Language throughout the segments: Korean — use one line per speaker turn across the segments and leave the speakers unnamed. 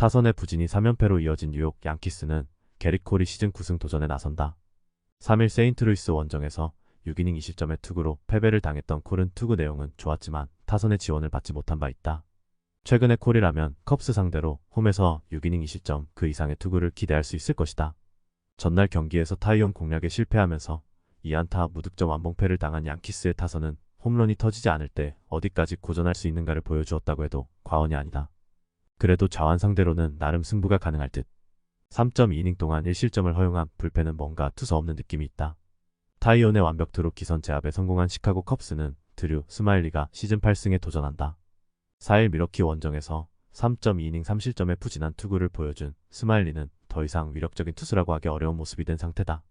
타선의 부진이 3연패로 이어진 뉴욕 양키스는 게릭 콜이 시즌 9승 도전에 나선다. 3일 세인트루이스 원정에서 6이닝 2실점의 투구로 패배를 당했던 콜은 투구 내용은 좋았지만 타선의 지원을 받지 못한 바 있다. 최근의 콜이라면 컵스 상대로 홈에서 6이닝 2실점 그 이상의 투구를 기대할 수 있을 것이다. 전날 경기에서 타이온 공략에 실패하면서 2안타 무득점 완봉패를 당한 양키스의 타선은 홈런이 터지지 않을 때 어디까지 고전할 수 있는가를 보여주었다고 해도 과언이 아니다. 그래도 자완 상대로는 나름 승부가 가능할 듯. 3.2이닝 동안 1실점을 허용한 불펜은 뭔가 투서 없는 느낌이 있다. 타이온의 완벽 트로 기선 제압에 성공한 시카고 컵스는 드류 스마일리가 시즌 8승에 도전한다. 4일 미러키 원정에서 3.2이닝 3실점의 푸진한 투구를 보여준 스마일리는 더 이상 위력적인 투수라고 하기 어려운 모습이 된 상태다.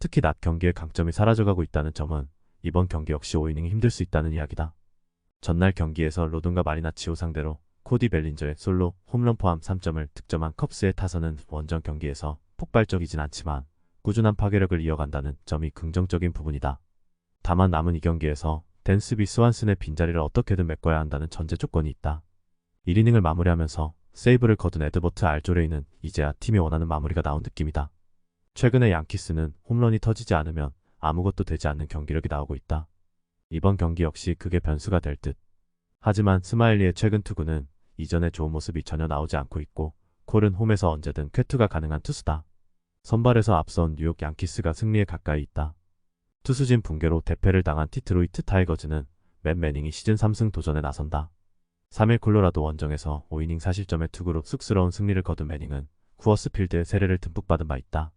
특히 낮 경기의 강점이 사라져가고 있다는 점은 이번 경기 역시 5이닝이 힘들 수 있다는 이야기다. 전날 경기에서 로든과 마리나치오 상대로 코디 벨린저의 솔로 홈런 포함 3점을 득점한 컵스의 타선은 원정 경기에서 폭발적이진 않지만 꾸준한 파괴력을 이어간다는 점이 긍정적인 부분이다. 다만 남은 이 경기에서 댄스비 스완슨의 빈자리를 어떻게든 메꿔야 한다는 전제 조건이 있다. 1이닝을 마무리하면서 세이브를 거둔 에드버트 알조레이는 이제야 팀이 원하는 마무리가 나온 느낌이다. 최근에 양키스는 홈런이 터지지 않으면 아무것도 되지 않는 경기력이 나오고 있다. 이번 경기 역시 그게 변수가 될 듯. 하지만 스마일리의 최근 투구는 이전의 좋은 모습이 전혀 나오지 않고 있고 콜은 홈에서 언제든 쾌투가 가능한 투수다. 선발에서 앞선 뉴욕 양키스가 승리에 가까이 있다. 투수진 붕괴로 대패를 당한 티트로이트 타이거즈는 맨 매닝이 시즌 3승 도전에 나선다. 3일 콜로라도 원정에서 5이닝 4실점의 투구로 쑥스러운 승리를 거둔 매닝은 쿠어스 필드의 세례를 듬뿍 받은 바 있다.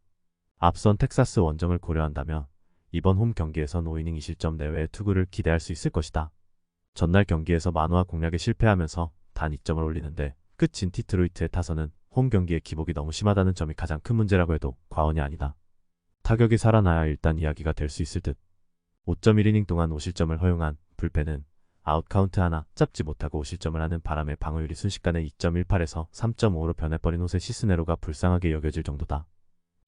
앞선 텍사스 원정을 고려한다면 이번 홈 경기에선 5이닝 2실점 내외의 투구를 기대할 수 있을 것이다. 전날 경기에서 만화 공략에 실패하면서 단 2점을 올리는데 끝인 티트로이트의 타선은 홈 경기의 기복이 너무 심하다는 점이 가장 큰 문제라고 해도 과언이 아니다. 타격이 살아나야 일단 이야기가 될 수 있을 듯. 5.1이닝 동안 5실점을 허용한 불펜은 아웃카운트 하나 잡지 못하고 5실점을 하는 바람에 방어율이 순식간에 2.18에서 3.5로 변해버린 호세 시스네로가 불쌍하게 여겨질 정도다.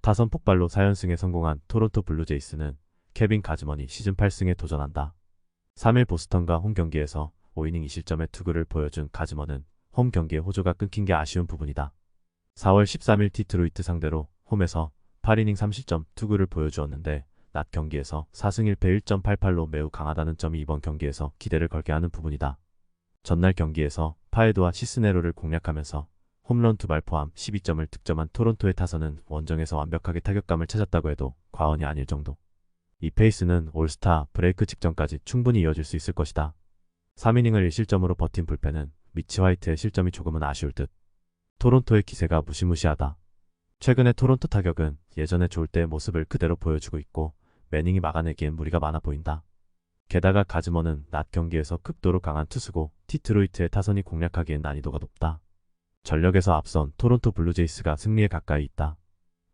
타선 폭발로 4연승에 성공한 토론토 블루제이스는 케빈 가즈먼이 시즌 8승에 도전한다. 3일 보스턴과 홈 경기에서 5이닝 2실점의 투구를 보여준 가즈먼은 홈 경기의 호조가 끊긴 게 아쉬운 부분이다. 4월 13일 디트로이트 상대로 홈에서 8이닝 3실점 투구를 보여주었는데 낮 경기에서 4승 1패 1.88로 매우 강하다는 점이 이번 경기에서 기대를 걸게 하는 부분이다. 전날 경기에서 파에도와 시스네로를 공략하면서 홈런 두 발 포함 12점을 득점한 토론토의 타선은 원정에서 완벽하게 타격감을 찾았다고 해도 과언이 아닐 정도. 이 페이스는 올스타 브레이크 직전까지 충분히 이어질 수 있을 것이다. 3이닝을 1실점으로 버틴 불펜은 미치 화이트의 실점이 조금은 아쉬울 듯. 토론토의 기세가 무시무시하다. 최근의 토론토 타격은 예전에 좋을 때의 모습을 그대로 보여주고 있고 매닝이 막아내기엔 무리가 많아 보인다. 게다가 가즈머는 낮 경기에서 극도로 강한 투수고 티트로이트의 타선이 공략하기엔 난이도가 높다. 전력에서 앞선 토론토 블루제이스가 승리에 가까이 있다.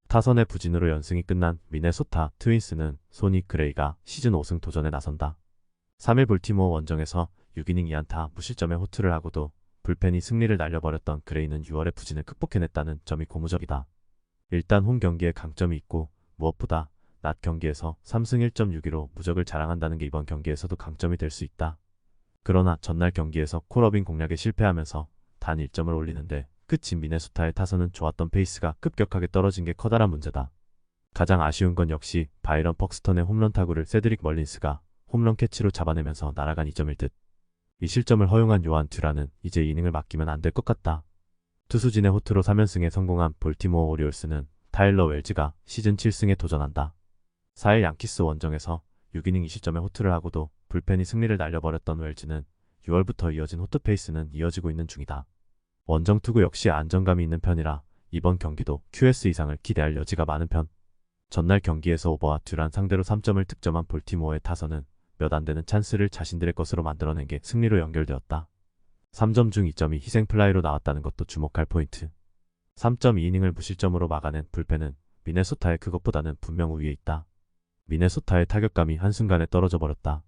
타선의 부진으로 연승이 끝난 미네소타 트윈스는 소니 그레이가 시즌 5승 도전에 나선다. 3일 볼티모어 원정에서 6이닝 2안타 무실점의 호투를 하고도 불펜이 승리를 날려버렸던 그레이는 6월의 부진을 극복해냈다는 점이 고무적이다. 일단 홈 경기에 강점이 있고 무엇보다 낮 경기에서 3승 1.62로 무적을 자랑한다는 게 이번 경기에서도 강점이 될 수 있다. 그러나 전날 경기에서 콜업인 공략에 실패하면서 단 1점을 올리는데 끝인 미네소타의 타선은 좋았던 페이스가 급격하게 떨어진 게 커다란 문제다. 가장 아쉬운 건 역시 바이런 퍽스턴의 홈런 타구를 세드릭 멀린스가 홈런 캐치로 잡아내면서 날아간 2점일 듯. 이 실점을 허용한 요한 듀라는 이제 이닝을 맡기면 안 될 것 같다. 투수진의 호투로 3연승에 성공한 볼티모어 오리올스는 타일러 웰즈가 시즌 7승에 도전한다. 4일 양키스 원정에서 6이닝 2실점의 호투를 하고도 불펜이 승리를 날려버렸던 웰즈는 6월부터 이어진 호투 페이스는 이어지고 있는 중이다. 원정 투구 역시 안정감이 있는 편이라 이번 경기도 QS 이상을 기대할 여지가 많은 편. 전날 경기에서 오버와 듀란 상대로 3점을 득점한 볼티모어의 타선은 몇 안 되는 찬스를 자신들의 것으로 만들어낸 게 승리로 연결되었다. 3점 중 2점이 희생 플라이로 나왔다는 것도 주목할 포인트. 3.2이닝을 무실점으로 막아낸 불펜은 미네소타의 그것보다는 분명 우위에 있다. 미네소타의 타격감이 한순간에 떨어져 버렸다.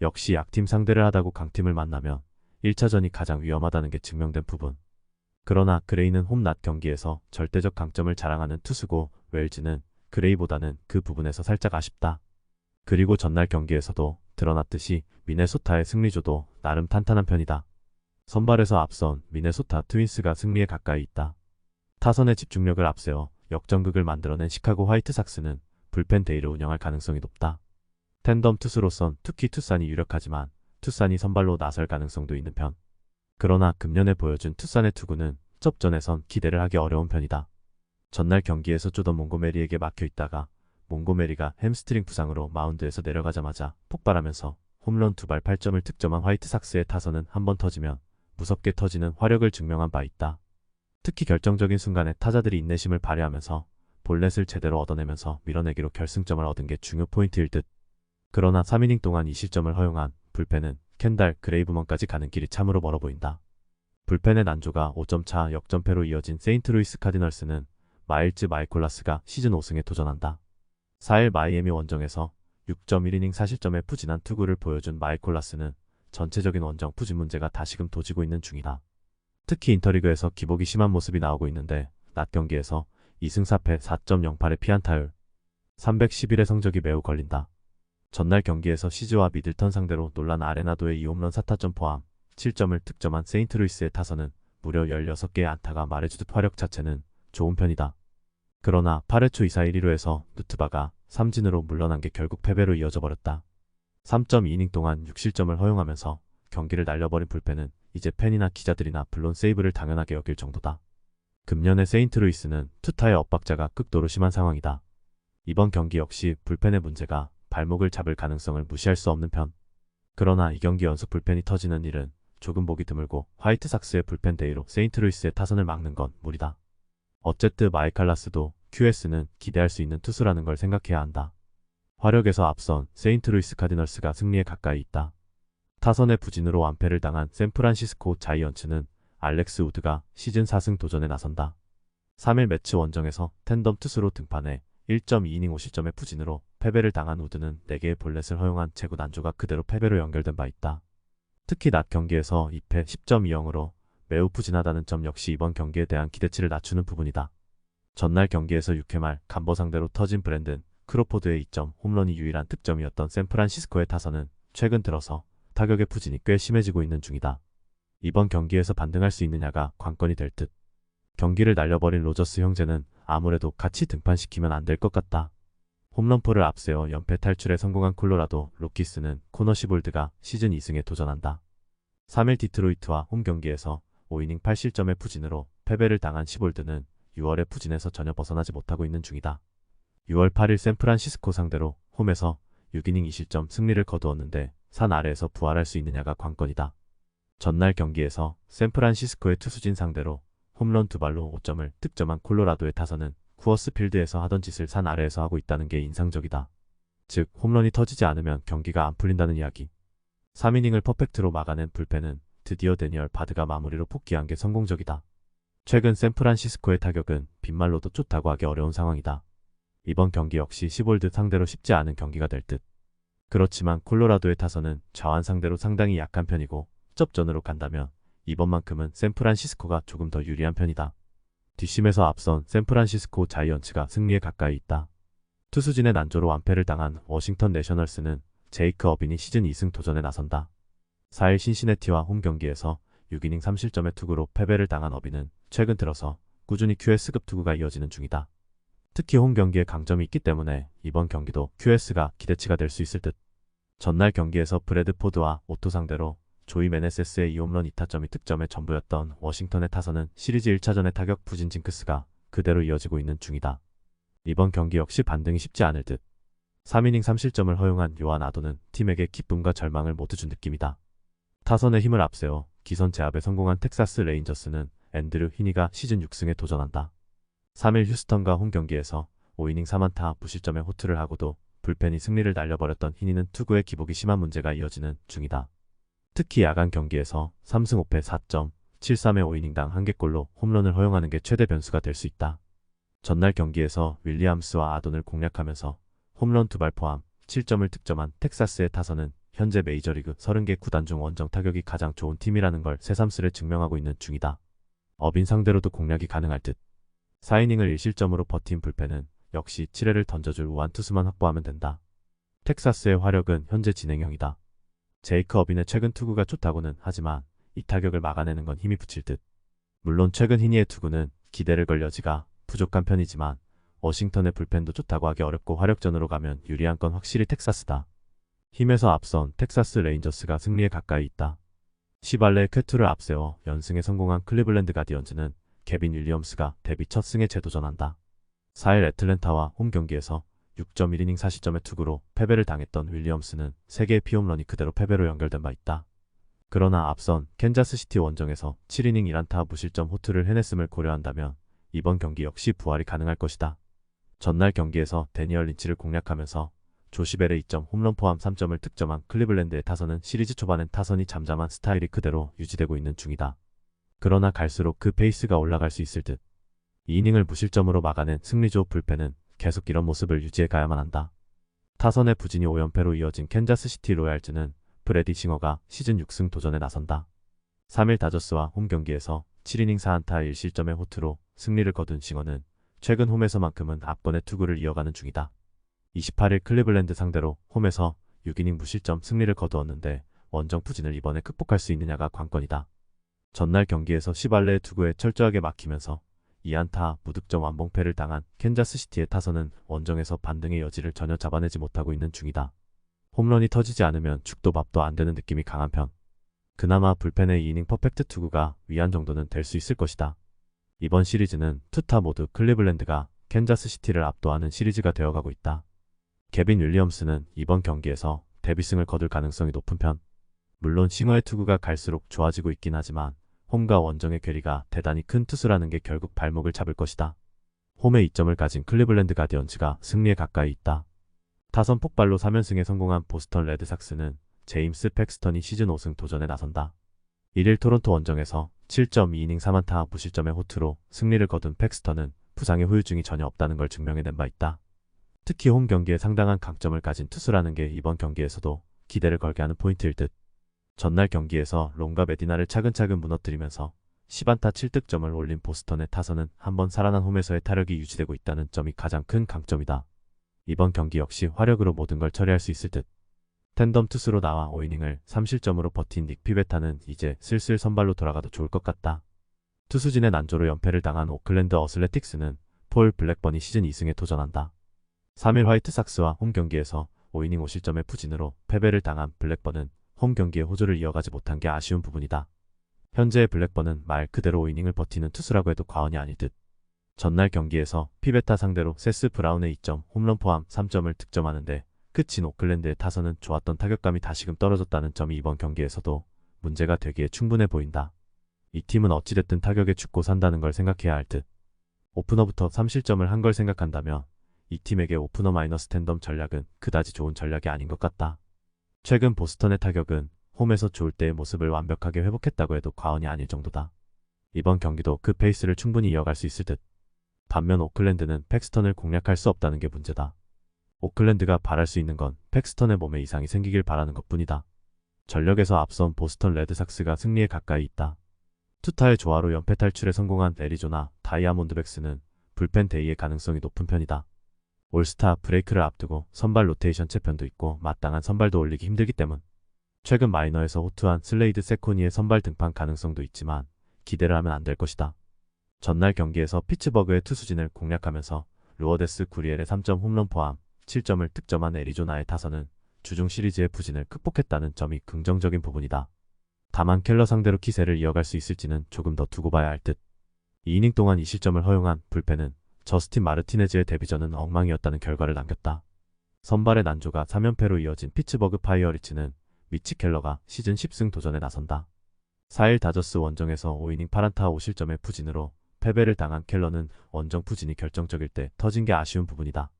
역시 약팀 상대를 하다고 강팀을 만나면 1차전이 가장 위험하다는 게 증명된 부분. 그러나 그레이는 홈낮 경기에서 절대적 강점을 자랑하는 투수고 웰즈는 그레이보다는 그 부분에서 살짝 아쉽다. 그리고 전날 경기에서도 드러났듯이 미네소타의 승리조도 나름 탄탄한 편이다. 선발에서 앞선 미네소타 트윈스가 승리에 가까이 있다. 타선의 집중력을 앞세워 역전극을 만들어낸 시카고 화이트삭스는 불펜 데이를 운영할 가능성이 높다. 텐덤 투수로선 특히 투산이 유력하지만 투산이 선발로 나설 가능성도 있는 편. 그러나 금년에 보여준 투산의 투구는 접전에선 기대를 하기 어려운 편이다. 전날 경기에서 쪼던 몽고메리에게 막혀 있다가 몽고메리가 햄스트링 부상으로 마운드에서 내려가자마자 폭발하면서 홈런 두 발 8점을 득점한 화이트삭스의 타선은 한 번 터지면 무섭게 터지는 화력을 증명한 바 있다. 특히 결정적인 순간에 타자들이 인내심을 발휘하면서 볼넷을 제대로 얻어내면서 밀어내기로 결승점을 얻은 게 중요 포인트일 듯. 그러나 3이닝 동안 이 실점을 허용한 불펜은 켄달, 그레이브먼까지 가는 길이 참으로 멀어 보인다. 불펜의 난조가 5점 차 역전패로 이어진 세인트루이스 카디널스는 마일즈 마이콜라스가 시즌 5승에 도전한다. 4일 마이애미 원정에서 6.1이닝 4실점의 푸진한 투구를 보여준 마이콜라스는 전체적인 원정 푸진 문제가 다시금 도지고 있는 중이다. 특히 인터리그에서 기복이 심한 모습이 나오고 있는데 낮 경기에서 2승 4패 4.08의 피안타율 311의 성적이 매우 걸린다. 전날 경기에서 시즈와 미들턴 상대로 논란 아레나도의 2홈런 4타점 포함 7점을 득점한 세인트루이스의 타선은 무려 16개의 안타가 말해주듯 화력 자체는 좋은 편이다. 그러나 8회 초 2사 1위로에서 누트바가 삼진으로 물러난 게 결국 패배로 이어져 버렸다. 3.2이닝 동안 6실점을 허용하면서 경기를 날려버린 불펜은 이제 팬이나 기자들이나 물론 세이브를 당연하게 여길 정도다. 금년의 세인트루이스는 투타의 엇박자가 극도로 심한 상황이다. 이번 경기 역시 불펜의 문제가 발목을 잡을 가능성을 무시할 수 없는 편. 그러나 이 경기 연속 불펜이 터지는 일은 조금 보기 드물고 화이트삭스의 불펜 데이로 세인트루이스의 타선을 막는 건 무리다. 어쨌든 마이칼라스도 QS는 기대할 수 있는 투수라는 걸 생각해야 한다. 화력에서 앞선 세인트루이스 카디널스가 승리에 가까이 있다. 타선의 부진으로 완패를 당한 샌프란시스코 자이언츠는 알렉스 우드가 시즌 4승 도전에 나선다. 3일 매치 원정에서 텐덤 투수로 등판해 1.2이닝 5실점의 부진으로 패배를 당한 우드는 4개의 볼넷을 허용한 제구 난조가 그대로 패배로 연결된 바 있다. 특히 낮 경기에서 2패 10.20으로 매우 부진하다는 점 역시 이번 경기에 대한 기대치를 낮추는 부분이다. 전날 경기에서 6회 말 간버 상대로 터진 브랜든 크로포드의 2점 홈런이 유일한 득점이었던 샌프란시스코의 타선은 최근 들어서 타격의 부진이 꽤 심해지고 있는 중이다. 이번 경기에서 반등할 수 있느냐가 관건이 될 듯. 경기를 날려버린 로저스 형제는 아무래도 같이 등판시키면 안 될 것 같다. 홈런포를 앞세워 연패 탈출에 성공한 콜로라도 로키스는 코너 시볼드가 시즌 2승에 도전한다. 3일 디트로이트와 홈 경기에서 5이닝 8실점의 부진으로 패배를 당한 시볼드는 6월의 부진에서 전혀 벗어나지 못하고 있는 중이다. 6월 8일 샌프란시스코 상대로 홈에서 6이닝 2실점 승리를 거두었는데 산 아래에서 부활할 수 있느냐가 관건이다. 전날 경기에서 샌프란시스코의 투수진 상대로 홈런 두 발로 5점을 득점한 콜로라도의 타선은 쿠어스 필드에서 하던 짓을 산 아래에서 하고 있다는 게 인상적이다. 즉 홈런이 터지지 않으면 경기가 안 풀린다는 이야기. 3이닝을 퍼펙트로 막아낸 불펜은 드디어 데니얼 바드가 마무리로 복귀한 게 성공적이다. 최근 샌프란시스코의 타격은 빈말로도 좋다고 하기 어려운 상황이다. 이번 경기 역시 시볼드 상대로 쉽지 않은 경기가 될 듯. 그렇지만 콜로라도의 타선은 좌완 상대로 상당히 약한 편이고 접전으로 간다면 이번만큼은 샌프란시스코가 조금 더 유리한 편이다. 뒷심에서 앞선 샌프란시스코 자이언츠가 승리에 가까이 있다. 투수진의 난조로 완패를 당한 워싱턴 내셔널스는 제이크 어빈이 시즌 2승 도전에 나선다. 4일 신시내티와 홈 경기에서 6이닝 3실점의 투구로 패배를 당한 어빈은 최근 들어서 꾸준히 QS급 투구가 이어지는 중이다. 특히 홈 경기에 강점이 있기 때문에 이번 경기도 QS가 기대치가 될 수 있을 듯. 전날 경기에서 브래드 포드와 오토 상대로 조이 메네세스의 2홈런 2타점이 득점의 전부였던 워싱턴의 타선은 시리즈 1차전의 타격 부진 징크스가 그대로 이어지고 있는 중이다. 이번 경기 역시 반등이 쉽지 않을 듯. 3이닝 3실점을 허용한 요한 아도는 팀에게 기쁨과 절망을 모두 준 느낌이다. 타선의 힘을 앞세워 기선 제압에 성공한 텍사스 레인저스는 앤드류 히니가 시즌 6승에 도전한다. 3일 휴스턴과 홈 경기에서 5이닝 3안타 무실점의 호투를 하고도 불펜이 승리를 날려버렸던 히니는 투구의 기복이 심한 문제가 이어지는 중이다. 특히 야간 경기에서 3승 5패 4점, 7-3의 5이닝당 1개골로 홈런을 허용하는 게 최대 변수가 될 수 있다. 전날 경기에서 윌리엄스와 아돈을 공략하면서 홈런 두 발 포함 7점을 득점한 텍사스의 타선은 현재 메이저리그 30개 구단 중 원정 타격이 가장 좋은 팀이라는 걸 새삼스레 증명하고 있는 중이다. 어빈 상대로도 공략이 가능할 듯. 4이닝을 1실점으로 버틴 불펜은 역시 7회를 던져줄 우한 투수만 확보하면 된다. 텍사스의 화력은 현재 진행형이다. 제이크 어빈의 최근 투구가 좋다고는 하지만 이 타격을 막아내는 건 힘이 붙일 듯. 물론 최근 희니의 투구는 기대를 걸 여지가 부족한 편이지만 워싱턴의 불펜도 좋다고 하기 어렵고 화력전으로 가면 유리한 건 확실히 텍사스다. 힘에서 앞선 텍사스 레인저스가 승리에 가까이 있다. 시발레의 쾌투를 앞세워 연승에 성공한 클리블랜드 가디언즈는 케빈 윌리엄스가 데뷔 첫 승에 재도전한다. 4일 애틀랜타와 홈 경기에서 6.1이닝 4시점의 투구로 패배를 당했던 윌리엄스는 3개의 피홈런이 그대로 패배로 연결된 바 있다. 그러나 앞선 캔자스시티 원정에서 7이닝 1안타 무실점 호투를 해냈음을 고려한다면 이번 경기 역시 부활이 가능할 것이다. 전날 경기에서 데니얼 린치를 공략하면서 조시벨의 2점 홈런 포함 3점을 득점한 클리블랜드의 타선은 시리즈 초반엔 타선이 잠잠한 스타일이 그대로 유지되고 있는 중이다. 그러나 갈수록 그 페이스가 올라갈 수 있을 듯. 2이닝을 무실점으로 막아낸 승리조 불펜은 계속 이런 모습을 유지해 가야만 한다. 타선의 부진이 5연패로 이어진 캔자스시티 로얄즈는 브레디 싱어가 시즌 6승 도전에 나선다. 3일 다저스와 홈 경기에서 7이닝 4안타 1실점의 호투로 승리를 거둔 싱어는 최근 홈에서만큼은 압권의 투구를 이어가는 중이다. 28일 클리블랜드 상대로 홈에서 6이닝 무실점 승리를 거두었는데 원정 부진을 이번에 극복할 수 있느냐가 관건이다. 전날 경기에서 시발레의 투구에 철저하게 막히면서 2안타 무득점 완봉패를 당한 캔자스시티의 타선은 원정에서 반등의 여지를 전혀 잡아내지 못하고 있는 중이다. 홈런이 터지지 않으면 죽도 밥도 안 되는 느낌이 강한 편. 그나마 불펜의 2이닝 퍼펙트 투구가 위안 정도는 될 수 있을 것이다. 이번 시리즈는 투타 모두 클리블랜드가 캔자스시티를 압도하는 시리즈가 되어가고 있다. 케빈 윌리엄스는 이번 경기에서 데뷔승을 거둘 가능성이 높은 편. 물론 싱어의 투구가 갈수록 좋아지고 있긴 하지만 홈과 원정의 괴리가 대단히 큰 투수라는 게 결국 발목을 잡을 것이다. 홈에 2점을 가진 클리블랜드 가디언즈가 승리에 가까이 있다. 타선 폭발로 3연승에 성공한 보스턴 레드삭스는 제임스 팩스턴이 시즌 5승 도전에 나선다. 1일 토론토 원정에서 7.2이닝 3안타 무실점의 호투로 승리를 거둔 팩스턴은 부상의 후유증이 전혀 없다는 걸 증명해낸 바 있다. 특히 홈 경기에 상당한 강점을 가진 투수라는 게 이번 경기에서도 기대를 걸게 하는 포인트일 듯. 전날 경기에서 롱과 메디나를 차근차근 무너뜨리면서 10안타 7득점을 올린 보스턴의 타선은 한번 살아난 홈에서의 타력이 유지되고 있다는 점이 가장 큰 강점이다. 이번 경기 역시 화력으로 모든 걸 처리할 수 있을 듯. 텐덤 투수로 나와 5이닝을 3실점으로 버틴 닉 피베타는 이제 슬슬 선발로 돌아가도 좋을 것 같다. 투수진의 난조로 연패를 당한 오클랜드 어슬레틱스는 폴 블랙번이 시즌 2승에 도전한다. 3일 화이트삭스와 홈 경기에서 5이닝 5실점의 부진으로 패배를 당한 블랙번은 홈 경기에 호조를 이어가지 못한 게 아쉬운 부분이다. 현재의 블랙번은 말 그대로 5이닝을 버티는 투수라고 해도 과언이 아닐 듯. 전날 경기에서 피베타 상대로 세스 브라운의 2점 홈런 포함 3점을 득점하는데 끝인 오클랜드의 타선은 좋았던 타격감이 다시금 떨어졌다는 점이 이번 경기에서도 문제가 되기에 충분해 보인다. 이 팀은 어찌됐든 타격에 죽고 산다는 걸 생각해야 할 듯. 오프너부터 3실점을 한 걸 생각한다면 이 팀에게 오프너 마이너스 텐덤 전략은 그다지 좋은 전략이 아닌 것 같다. 최근 보스턴의 타격은 홈에서 좋을 때의 모습을 완벽하게 회복했다고 해도 과언이 아닐 정도다. 이번 경기도 그 페이스를 충분히 이어갈 수 있을 듯. 반면 오클랜드는 팩스턴을 공략할 수 없다는 게 문제다. 오클랜드가 바랄 수 있는 건 팩스턴의 몸에 이상이 생기길 바라는 것 뿐이다. 전력에서 앞선 보스턴 레드삭스가 승리에 가까이 있다. 투타의 조화로 연패 탈출에 성공한 애리조나 다이아몬드백스는 불펜 데이의 가능성이 높은 편이다. 올스타 브레이크를 앞두고 선발 로테이션 채편도 있고 마땅한 선발도 올리기 힘들기 때문. 최근 마이너에서 호투한 슬레이드 세코니의 선발 등판 가능성도 있지만 기대를 하면 안 될 것이다. 전날 경기에서 피츠버그의 투수진을 공략하면서 루어데스 구리엘의 3점 홈런 포함 7점을 득점한 애리조나의 타선은 주중 시리즈의 부진을 극복했다는 점이 긍정적인 부분이다. 다만 켈러 상대로 기세를 이어갈 수 있을지는 조금 더 두고 봐야 할 듯. 2이닝 동안 2실점을 허용한 불펜은 저스틴 마르티네즈의 데뷔전은 엉망이었다는 결과를 남겼다. 선발의 난조가 3연패로 이어진 피츠버그 파이어리츠는 미치 켈러가 시즌 10승 도전에 나선다. 4일 다저스 원정에서 5이닝 8안타 5실점의 부진으로 패배를 당한 켈러는 원정 부진이 결정적일 때 터진 게 아쉬운 부분이다.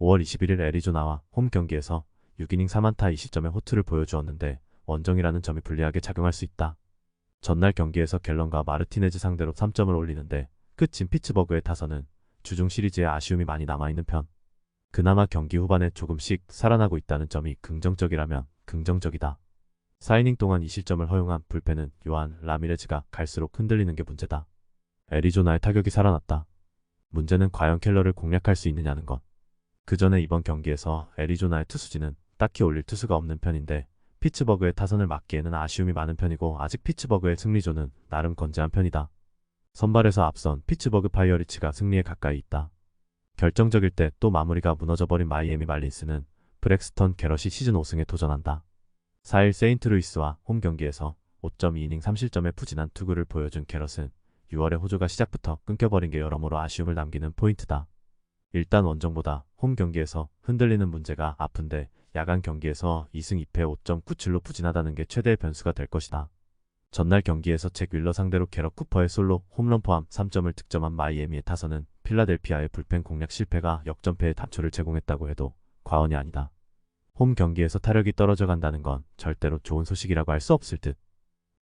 5월 21일 애리조나와 홈 경기에서 6이닝 3안타 2실점의 호투를 보여주었는데 원정이라는 점이 불리하게 작용할 수 있다. 전날 경기에서 갤런과 마르티네즈 상대로 3점을 올리는데 끝인 피츠버그의 타선은 주중 시리즈에 아쉬움이 많이 남아있는 편. 그나마 경기 후반에 조금씩 살아나고 있다는 점이 긍정적이라면 긍정적이다. 4이닝 동안 2실점을 허용한 불펜은 요한 라미레즈가 갈수록 흔들리는 게 문제다. 애리조나의 타격이 살아났다. 문제는 과연 켈러를 공략할 수 있느냐는 것. 그 전에 이번 경기에서 애리조나의 투수진은 딱히 올릴 투수가 없는 편인데 피츠버그의 타선을 막기에는 아쉬움이 많은 편이고 아직 피츠버그의 승리조는 나름 건재한 편이다. 선발에서 앞선 피츠버그 파이어리츠가 승리에 가까이 있다. 결정적일 때 또 마무리가 무너져버린 마이애미 말린스는 브렉스턴 게럿이 시즌 5승에 도전한다. 4일 세인트루이스와 홈 경기에서 5.2이닝 3실점의 푸진한 투구를 보여준 게럿은 6월의 호조가 시작부터 끊겨버린 게 여러모로 아쉬움을 남기는 포인트다. 일단 원정보다 홈 경기에서 흔들리는 문제가 아픈데 야간 경기에서 2승 2패 5.97로 부진하다는 게 최대의 변수가 될 것이다. 전날 경기에서 잭 윌러 상대로 게럿 쿠퍼의 솔로 홈런 포함 3점을 득점한 마이애미의 타선은 필라델피아의 불펜 공략 실패가 역전패의 단초를 제공했다고 해도 과언이 아니다. 홈 경기에서 타력이 떨어져 간다는 건 절대로 좋은 소식이라고 할 수 없을 듯.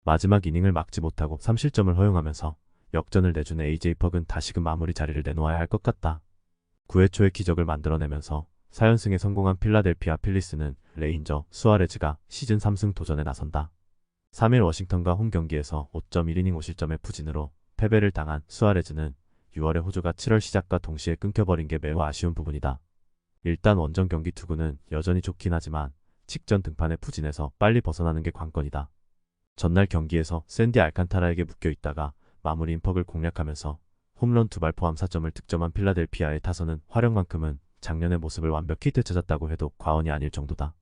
마지막 이닝을 막지 못하고 3실점을 허용하면서 역전을 내준 AJ 퍽은 다시금 마무리 자리를 내놓아야 할 것 같다. 9회 초의 기적을 만들어내면서 4연승에 성공한 필라델피아 필리스는 레인저 수아레즈가 시즌 3승 도전에 나선다. 3일 워싱턴과 홈 경기에서 5.1이닝 5실점의 부진으로 패배를 당한 수아레즈는 6월의 호주가 7월 시작과 동시에 끊겨버린 게 매우 아쉬운 부분이다. 일단 원정 경기 투구는 여전히 좋긴 하지만 직전 등판의 부진에서 빨리 벗어나는 게 관건이다. 전날 경기에서 샌디 알칸타라에게 묶여 있다가 마무리 인퍽을 공략하면서 홈런 두 발 포함 4점을 득점한 필라델피아의 타선은 활용만큼은 작년의 모습을 완벽히 되찾았다고 해도 과언이 아닐 정도다.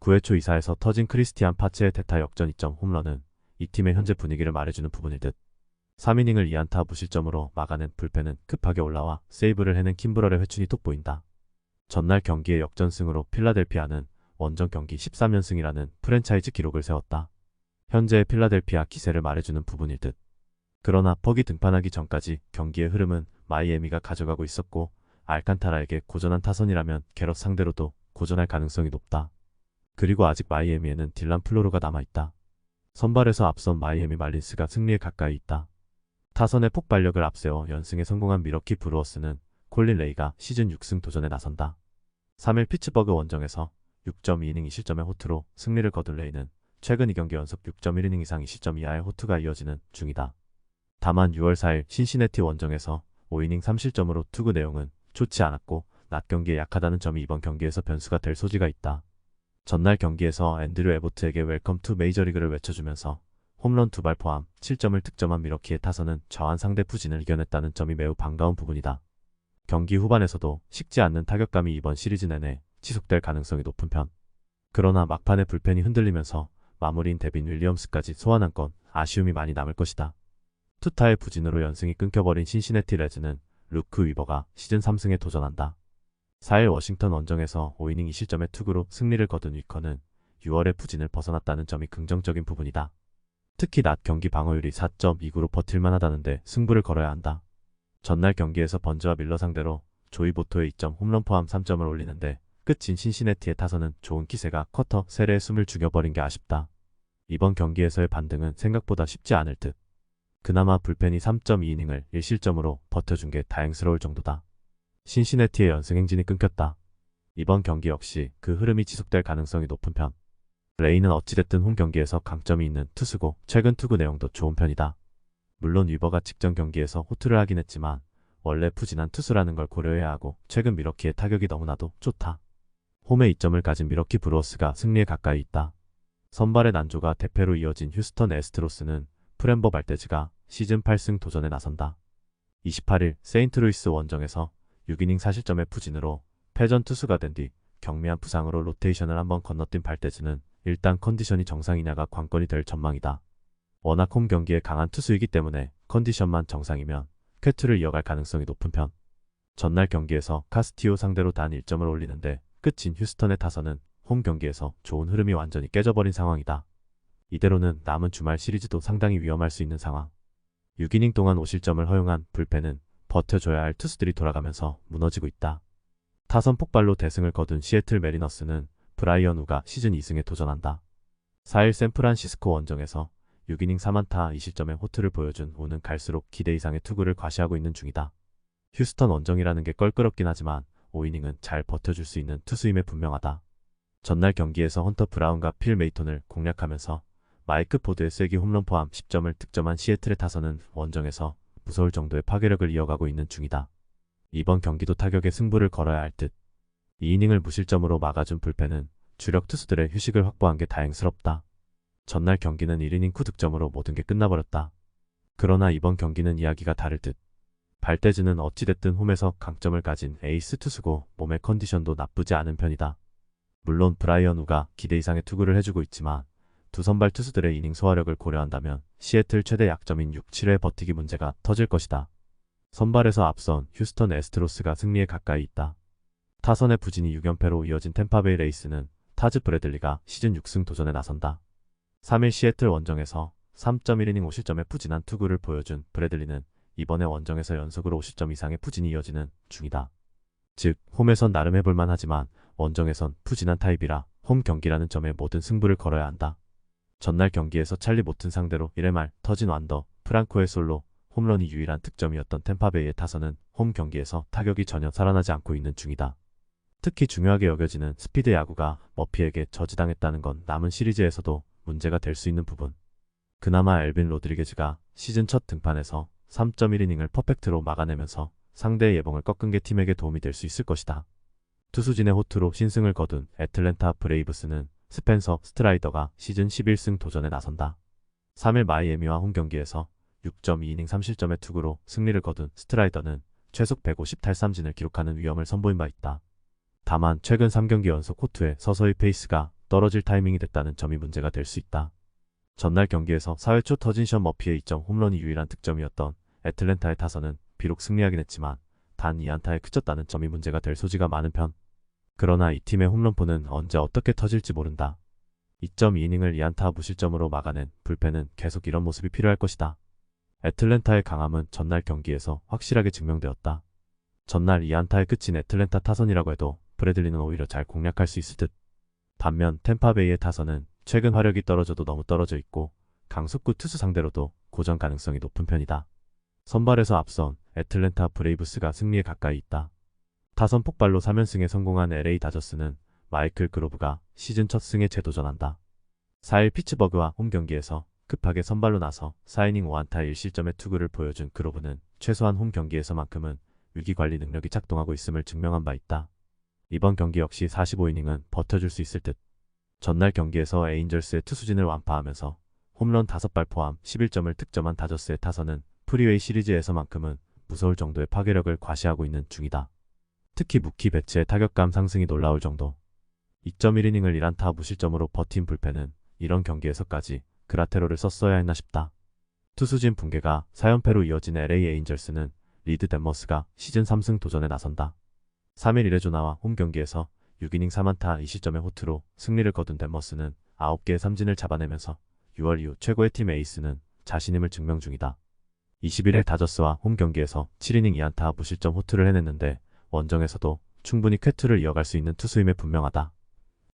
9회 초 이사에서 터진 크리스티안 파츠의 대타 역전 2점 홈런은 이 팀의 현재 분위기를 말해주는 부분일 듯. 3이닝을 2안타 무실점으로 막아낸 불펜은 급하게 올라와 세이브를 해낸 킴브럴의 회춘이 돋보인다. 전날 경기의 역전승으로 필라델피아는 원정 경기 13연승이라는 프랜차이즈 기록을 세웠다. 현재의 필라델피아 기세를 말해주는 부분일 듯. 그러나 퍽이 등판하기 전까지 경기의 흐름은 마이애미가 가져가고 있었고 알칸타라에게 고전한 타선이라면 게럿 상대로도 고전할 가능성이 높다. 그리고 아직 마이애미에는 딜란 플로로가 남아있다. 선발에서 앞선 마이애미 말린스가 승리에 가까이 있다. 타선의 폭발력을 앞세워 연승에 성공한 미러키 브루어스는 콜린 레이가 시즌 6승 도전에 나선다. 3일 피츠버그 원정에서 6.2이닝 2실점의 호투로 승리를 거둔 레이는 최근 2경기 연속 6.1이닝 이상 2실점 이하의 호투가 이어지는 중이다. 다만 6월 4일 신시내티 원정에서 5이닝 3실점으로 투구 내용은 좋지 않았고 낮 경기에 약하다는 점이 이번 경기에서 변수가 될 소지가 있다. 전날 경기에서 앤드류 에보트에게 웰컴 투 메이저리그를 외쳐주면서 홈런 두 발 포함 7점을 득점한 미러키의 타선은 저한 상대 부진을 이겨냈다는 점이 매우 반가운 부분이다. 경기 후반에서도 식지 않는 타격감이 이번 시리즈 내내 지속될 가능성이 높은 편. 그러나 막판에 불펜이 흔들리면서 마무리인 데빈 윌리엄스까지 소환한 건 아쉬움이 많이 남을 것이다. 투타의 부진으로 연승이 끊겨버린 신시내티 레즈는 루크 위버가 시즌 3승에 도전한다. 4일 워싱턴 원정에서 5이닝 2실점의 투구로 승리를 거둔 위커는 6월의 부진을 벗어났다는 점이 긍정적인 부분이다. 특히 낮 경기 방어율이 4.29로 버틸만 하다는데 승부를 걸어야 한다. 전날 경기에서 번즈와 밀러 상대로 조이 보토의 2점 홈런 포함 3점을 올리는데 끝인 신시내티의 타선은 좋은 기세가 커터 세례에 숨을 죽여버린 게 아쉽다. 이번 경기에서의 반등은 생각보다 쉽지 않을 듯. 그나마 불펜이 3.2이닝을 1실점으로 버텨준 게 다행스러울 정도다. 신시내티의 연승 행진이 끊겼다. 이번 경기 역시 그 흐름이 지속될 가능성이 높은 편. 레이는 어찌됐든 홈 경기에서 강점이 있는 투수고 최근 투구 내용도 좋은 편이다. 물론 위버가 직전 경기에서 호투를 하긴 했지만 원래 푸진한 투수라는 걸 고려해야 하고 최근 미러키의 타격이 너무나도 좋다. 홈에 이점을 가진 미러키 브루어스가 승리에 가까이 있다. 선발의 난조가 대패로 이어진 휴스턴 에스트로스는 프렘버 발테즈가 시즌 8승 도전에 나선다. 28일 세인트루이스 원정에서 6이닝 4실점의 푸진으로 패전 투수가 된 뒤 경미한 부상으로 로테이션을 한번 건너뛴 발테즈는 일단 컨디션이 정상이냐가 관건이 될 전망이다. 워낙 홈 경기에 강한 투수이기 때문에 컨디션만 정상이면 쾌투를 이어갈 가능성이 높은 편. 전날 경기에서 카스티오 상대로 단 1점을 올리는데 끝인 휴스턴의 타선은 홈 경기에서 좋은 흐름이 완전히 깨져버린 상황이다. 이대로는 남은 주말 시리즈도 상당히 위험할 수 있는 상황. 6이닝 동안 5실점을 허용한 불펜은 버텨줘야 할 투수들이 돌아가면서 무너지고 있다. 타선 폭발로 대승을 거둔 시애틀 메리너스는 브라이언 우가 시즌 2승에 도전한다. 4일 샌프란시스코 원정에서 6이닝 3안타 2실점의 호투를 보여준 우는 갈수록 기대 이상의 투구를 과시하고 있는 중이다. 휴스턴 원정이라는 게 껄끄럽긴 하지만 5이닝은 잘 버텨줄 수 있는 투수임에 분명하다. 전날 경기에서 헌터 브라운과 필 메이톤을 공략하면서 마이크 포드의 쐐기 홈런 포함 10점을 득점한 시애틀의 타선은 원정에서 무서울 정도의 파괴력을 이어가고 있는 중이다. 이번 경기도 타격에 승부를 걸어야 할 듯. 2이닝을 무실점으로 막아준 불펜은 주력 투수들의 휴식을 확보한 게 다행스럽다. 전날 경기는 1이닝 9득점으로 모든 게 끝나버렸다. 그러나 이번 경기는 이야기가 다를 듯. 발대즈는 어찌됐든 홈에서 강점을 가진 에이스 투수고 몸의 컨디션도 나쁘지 않은 편이다. 물론 브라이언 우가 기대 이상의 투구를 해주고 있지만 두 선발 투수들의 이닝 소화력을 고려한다면 시애틀 최대 약점인 6, 7회 버티기 문제가 터질 것이다. 선발에서 앞선 휴스턴 에스트로스가 승리에 가까이 있다. 타선의 부진이 6연패로 이어진 템파베이 레이스는 타즈 브래들리가 시즌 6승 도전에 나선다. 3일 시애틀 원정에서 3.1이닝 5실점의 푸진한 투구를 보여준 브래들리는 이번에 원정에서 연속으로 50점 이상의 푸진이 이어지는 중이다. 즉, 홈에선 나름 해볼만 하지만 원정에선 푸진한 타입이라 홈 경기라는 점에 모든 승부를 걸어야 한다. 전날 경기에서 찰리 모튼 상대로 1회 말 터진 완더, 프랑코의 솔로, 홈런이 유일한 득점이었던 템파베이의 타선은 홈 경기에서 타격이 전혀 살아나지 않고 있는 중이다. 특히 중요하게 여겨지는 스피드 야구가 머피에게 저지당했다는 건 남은 시리즈에서도 문제가 될 수 있는 부분. 그나마 엘빈 로드리게즈가 시즌 첫 등판에서 3.1이닝을 퍼펙트로 막아내면서 상대의 예봉을 꺾은 게 팀에게 도움이 될 수 있을 것이다. 투수진의 호투로 신승을 거둔 애틀랜타 브레이브스는 스펜서 스트라이더가 시즌 11승 도전에 나선다. 3일 마이애미와 홈 경기에서 6.2이닝 3실점의 투구로 승리를 거둔 스트라이더는 최속 150 탈삼진을 기록하는 위험을 선보인 바 있다. 다만 최근 3경기 연속 호투에 서서히 페이스가 떨어질 타이밍이 됐다는 점이 문제가 될 수 있다. 전날 경기에서 4회 초 터진 션 머피의 2점 홈런이 유일한 득점이었던 애틀랜타의 타선은 비록 승리하긴 했지만 단 2안타에 그쳤다는 점이 문제가 될 소지가 많은 편. 그러나 이 팀의 홈런포는 언제 어떻게 터질지 모른다. 2.2이닝을 2안타 무실점으로 막아낸 불펜은 계속 이런 모습이 필요할 것이다. 애틀랜타의 강함은 전날 경기에서 확실하게 증명되었다. 전날 2안타에 그친 애틀랜타 타선이라고 해도 브래들리는 오히려 잘 공략할 수 있을 듯. 반면 템파베이의 타선은 최근 화력이 떨어져도 너무 떨어져 있고 강속구 투수 상대로도 고전 가능성이 높은 편이다. 선발에서 앞선 애틀랜타 브레이브스가 승리에 가까이 있다. 타선 폭발로 3연승에 성공한 LA 다저스는 마이클 그로브가 시즌 첫 승에 재도전한다. 4일 피츠버그와 홈 경기에서 급하게 선발로 나서 4이닝 5안타 1실점의 투구를 보여준 그로브는 최소한 홈 경기에서만큼은 위기 관리 능력이 작동하고 있음을 증명한 바 있다. 이번 경기 역시 45이닝은 버텨줄 수 있을 듯. 전날 경기에서 에인절스의 투수진을 완파하면서 홈런 5발 포함 11점을 득점한 다저스의 타선은 프리웨이 시리즈에서만큼은 무서울 정도의 파괴력을 과시하고 있는 중이다. 특히 무키 배치의 타격감 상승이 놀라울 정도. 2.1이닝을 1안타 무실점으로 버틴 불펜은 이런 경기에서까지 그라테로를 썼어야 했나 싶다. 투수진 붕괴가 4연패로 이어진 LA 에인절스는 리드 덴머스가 시즌 3승 도전에 나선다. 3일 1회조나와 홈 경기에서 6이닝 3안타 2실점의 호투로 승리를 거둔 덴머스는 9개의 삼진을 잡아내면서 6월 이후 최고의 팀 에이스는 자신임을 증명 중이다. 21일 다저스와 홈 경기에서 7이닝 2안타 무실점 호투를 해냈는데 원정에서도 충분히 쾌투를 이어갈 수 있는 투수임에 분명하다.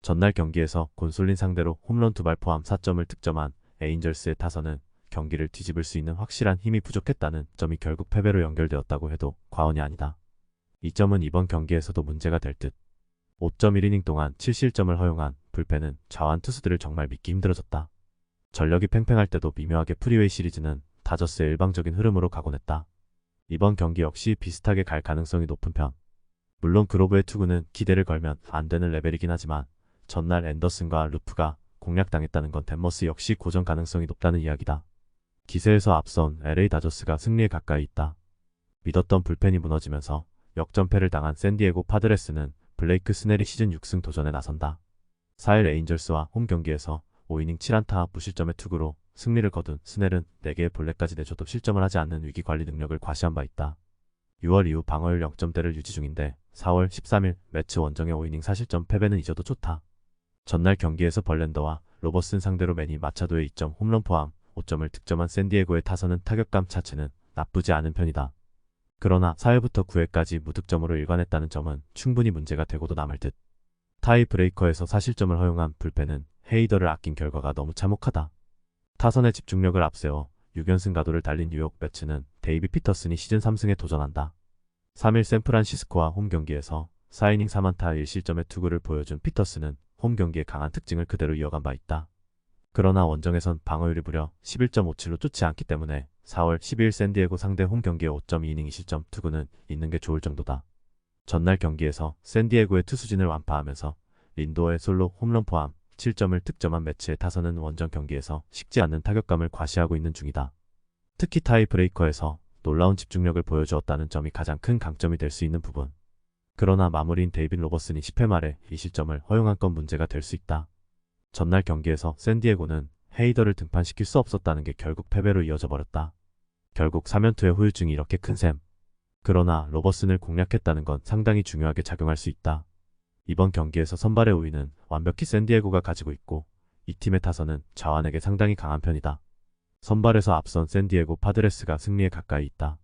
전날 경기에서 곤솔린 상대로 홈런 두 발 포함 4점을 득점한 에인절스의 타선은 경기를 뒤집을 수 있는 확실한 힘이 부족했다는 점이 결국 패배로 연결되었다고 해도 과언이 아니다. 이 점은 이번 경기에서도 문제가 될 듯. 5.1이닝 동안 7실점을 허용한 불펜은 좌완 투수들을 정말 믿기 힘들어졌다. 전력이 팽팽할 때도 미묘하게 프리웨이 시리즈는 다저스의 일방적인 흐름으로 가곤 했다. 이번 경기 역시 비슷하게 갈 가능성이 높은 편. 물론 그로브의 투구는 기대를 걸면 안 되는 레벨이긴 하지만 전날 앤더슨과 루프가 공략당했다는 건 덴머스 역시 고전 가능성이 높다는 이야기다. 기세에서 앞선 LA 다저스가 승리에 가까이 있다. 믿었던 불펜이 무너지면서 역전패를 당한 샌디에고 파드레스는 블레이크 스넬이 시즌 6승 도전에 나선다. 4일 에인절스와 홈 경기에서 5이닝 7안타 무실점의 투구로 승리를 거둔 스넬은 4개의 볼넷까지 내줘도 실점을 하지 않는 위기 관리 능력을 과시한 바 있다. 6월 이후 방어율 0점대를 유지 중인데 4월 13일 매치 원정의 5이닝 4실점 패배는 잊어도 좋다. 전날 경기에서 벌렌더와 로버슨 상대로 매니 마차도의 2점 홈런 포함 5점을 득점한 샌디에고의 타선은 타격감 자체는 나쁘지 않은 편이다. 그러나 4회부터 9회까지 무득점으로 일관했다는 점은 충분히 문제가 되고도 남을 듯. 타이 브레이커에서 사실점을 허용한 불펜은 헤이더를 아낀 결과가 너무 참혹하다. 타선의 집중력을 앞세워 6연승 가도를 달린 뉴욕 매츠는 데이비 피터슨이 시즌 3승에 도전한다. 3일 샌프란시스코와 홈 경기에서 4이닝 3안타 1실점의 투구를 보여준 피터슨은 홈 경기의 강한 특징을 그대로 이어간 바 있다. 그러나 원정에선 방어율이 무려 11.57로 좋지 않기 때문에 4월 12일 샌디에고 상대 홈 경기의 5.2이닝 2실점 투구는 있는 게 좋을 정도다. 전날 경기에서 샌디에고의 투수진을 완파하면서 린도의 솔로 홈런 포함 7점을 득점한 매치의 타선은 원정 경기에서 식지 않는 타격감을 과시하고 있는 중이다. 특히 타이 브레이커에서 놀라운 집중력을 보여주었다는 점이 가장 큰 강점이 될 수 있는 부분. 그러나 마무리인 데이빗 로버슨이 10회 말에 이 실점을 허용한 건 문제가 될 수 있다. 전날 경기에서 샌디에고는 헤이더를 등판시킬 수 없었다는 게 결국 패배로 이어져 버렸다. 결국 3연투의 후유증이 이렇게 큰 셈. 그러나 로버슨을 공략했다는 건 상당히 중요하게 작용할 수 있다. 이번 경기에서 선발의 우위는 완벽히 샌디에고가 가지고 있고 이 팀의 타선은 자완에게 상당히 강한 편이다. 선발에서 앞선 샌디에고 파드레스가 승리에 가까이 있다.